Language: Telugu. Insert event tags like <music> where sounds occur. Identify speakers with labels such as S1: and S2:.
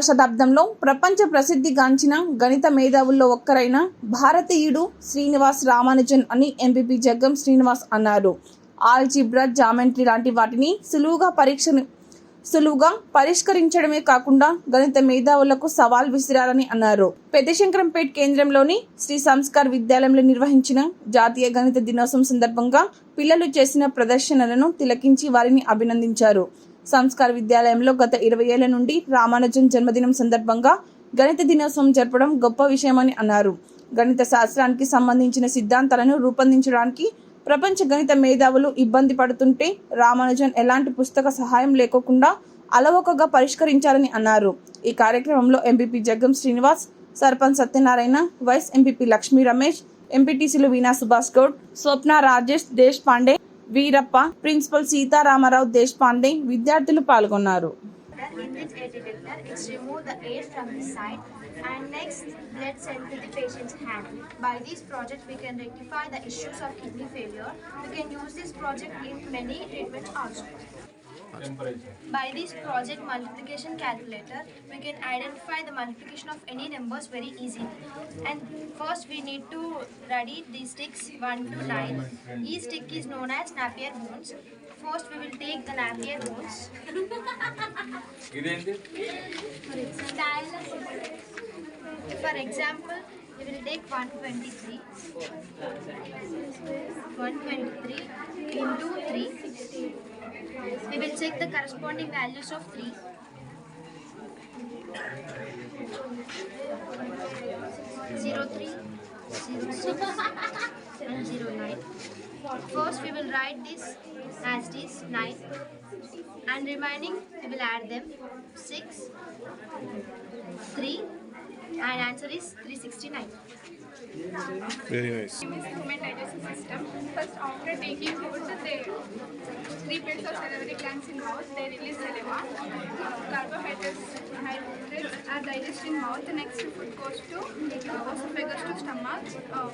S1: శతాబ్దంలో ప్రపంచ ప్రసిద్ధిగాంచిన గణిత మేధావుల్లో ఒక్కరైన భారతీయుడు శ్రీనివాస్ రామానుజన్ అని ఎంపీపీ జగ్గం శ్రీనివాస్ అన్నారు. ఆల్జిబ్రా జామెంట్రీ లాంటి వాటిని సులువుగా పరీక్షను సులువుగా పరిష్కరించడమే కాకుండా గణిత మేధావులకు సవాల్ విసిరారని అన్నారు. పెద్దశంకరంపేట్ కేంద్రంలోని శ్రీ సంస్కార్ విద్యాలయంలో నిర్వహించిన జాతీయ గణిత దినోత్సవం సందర్భంగా పిల్లలు చేసిన ప్రదర్శనలను తిలకించి వారిని అభినందించారు. సంస్కార విద్యాలయంలో గత ఇరవై ఏళ్ళ నుండి రామానుజన్ జన్మదినం సందర్భంగా గణిత దినోత్సవం జరపడం గొప్ప విషయమని అన్నారు. గణిత శాస్త్రానికి సంబంధించిన సిద్ధాంతాలను రూపొందించడానికి ప్రపంచ గణిత మేధావులు ఇబ్బంది పడుతుంటే రామానుజన్ ఎలాంటి పుస్తక సహాయం లేకోకుండా అలవోకగా పరిష్కరించారని అన్నారు. ఈ కార్యక్రమంలో MPP Jaggam Srinivas sarpanch Satyanarayana vice MPP Lakshmi Ramesh ఎంపీటీసీలు వీణా సుభాష్ గౌడ్ స్వప్న రాజేష్ దేశ్ పాండే వీరప్ప ప్రిన్సిపల్ సీతారామరావు దేశపాండే విద్యార్థులు పాల్గొన్నారు
S2: in this air detector, it's remove the air from the side and next blood sent to the patient's hand. By this project, we can rectify the issues of kidney failure. We can use this project in many treatments also. By this project multiplication calculator, we can identify the multiplication of any numbers very easily. And first we need to ready these sticks 1 to 9. Each stick is known as Napier bones. First we will take the Napier bones. <laughs> For example, will take 123. 123 into 3. We will check the corresponding values of 3. Zero 03, 06, and 09. First, we will write this as this 9 and remaining we will add them 6 3 and answer is 369
S3: Very nice.
S4: human digestive system. First, after taking food, they three plates of salivary glands in mouth. They release saliva. Carbohydrates hydrates are digested in mouth. The next food goes to uh, esophagus to stomach. Uh,